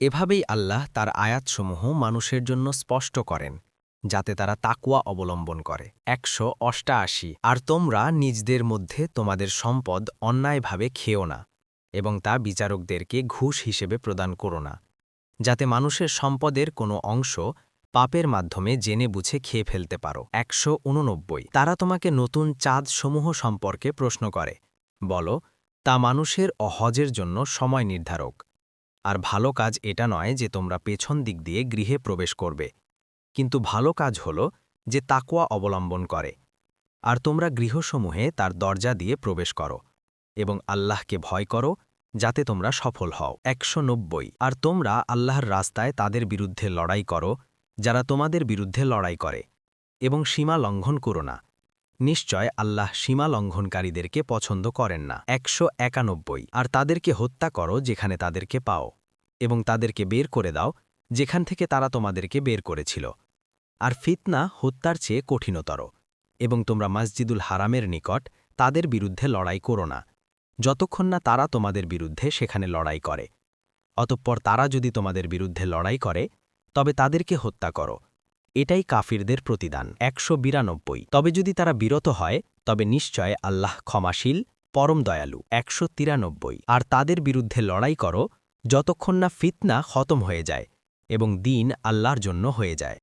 এভাবেই আল্লাহ তার আয়াতসমূহ মানুষের জন্য স্পষ্ট করেন, যাতে তারা তাকুয়া অবলম্বন করে। একশো অষ্টাশি, আর তোমরা নিজদের মধ্যে তোমাদের সম্পদ অন্যায়ভাবে খেও না এবং তা বিচারকদেরকে ঘুষ হিসেবে প্রদান করো না, যাতে মানুষের সম্পদের কোনো অংশ পাপের মাধ্যমে জেনে বুঝে খেয়ে ফেলতে পারো। একশো উননব্বই, তারা তোমাকে নতুন চাঁদসমূহ সম্পর্কে প্রশ্ন করে। বলো, তা মানুষের অহজের জন্য সময় নির্ধারক। আর ভালো কাজ এটা নয় যে তোমরা পেছন দিক দিয়ে গৃহে প্রবেশ করবে। কিন্তু ভালো কাজ হল যে তাকোয়া অবলম্বন করে। আর তোমরা গৃহসমূহে তার দরজা দিয়ে প্রবেশ করো এবং আল্লাহকে ভয় করো যাতে তোমরা সফল হও। একশো নব্বই। আর তোমরা আল্লাহর রাস্তায় তাদের বিরুদ্ধে লড়াই করো, যারা তোমাদের বিরুদ্ধে লড়াই করে, এবং সীমা লঙ্ঘন করো না। নিশ্চয় আল্লাহ সীমা লঙ্ঘনকারীদেরকে পছন্দ করেন না। একশো একানব্বই। আর তাদেরকে হত্যা করো যেখানে তাদেরকে পাও। এবং তাদেরকে বের করে দাও, যেখান থেকে তারা তোমাদেরকে বের করেছিল। আর ফিতনা হত্যার চেয়ে কঠিনতর, এবং তোমরা মসজিদুল হারামের নিকট তাদের বিরুদ্ধে লড়াই করো না, যতক্ষণ না তারা তোমাদের বিরুদ্ধে সেখানে লড়াই করে। অতঃপর তারা যদি তোমাদের বিরুদ্ধে লড়াই করে, তবে তাদেরকে হত্যা করো। এটাই কাফিরদের প্রতিদান। একশো বিরানব্বই। তবে যদি তারা বিরত হয়, তবে নিশ্চয় আল্লাহ ক্ষমাশীল, পরম দয়ালু। একশো তিরানব্বই। আর তাদের বিরুদ্ধে লড়াই করো যতক্ষণ না ফিতনা খতম হয়ে যায় এবং দিন আল্লাহর জন্য হয়ে যায়।